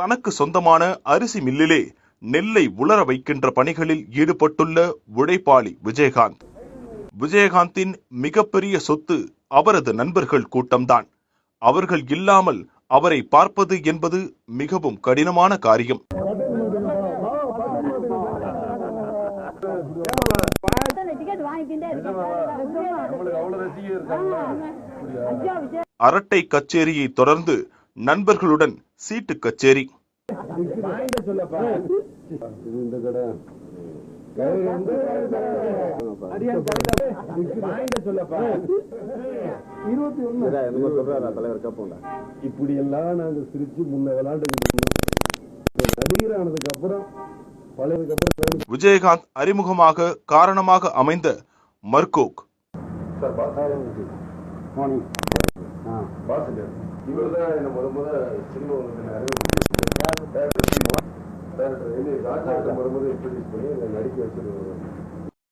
தனக்கு சொந்தமான அரிசி மில்லிலே நெல்லை உலர வைக்கின்ற பணிகளில் ஈடுபட்டுள்ள உழைப்பாளி விஜயகாந்த். விஜயகாந்தின் மிகப்பெரிய சொத்து அவரது நண்பர்கள் கூட்டம்தான். அவர்கள் இல்லாமல் அவரை பார்ப்பது என்பது மிகவும் கடினமான காரியம். அரட்டை கச்சேரியை தொடர்ந்து நண்பர்களுடன் சீட்டு கச்சேரி. தலைவர் இப்படி எல்லாம் நாங்க சிரிச்சு முன்ன விளையாண்டுக்கிட்டு அப்புறம் அப்புறம் விஜயகாந்த் அறிமுகமாக காரணமாக அமைந்த மர்கோக். பாஸ் இவர் தான் என்ன முத முத சினிமா வந்து அறிமுகம் டேரக்டர் ராஜா. முத முத இன்ட்ரடியூஸ் பண்ணி நடிக்க வச்சிருக்காரு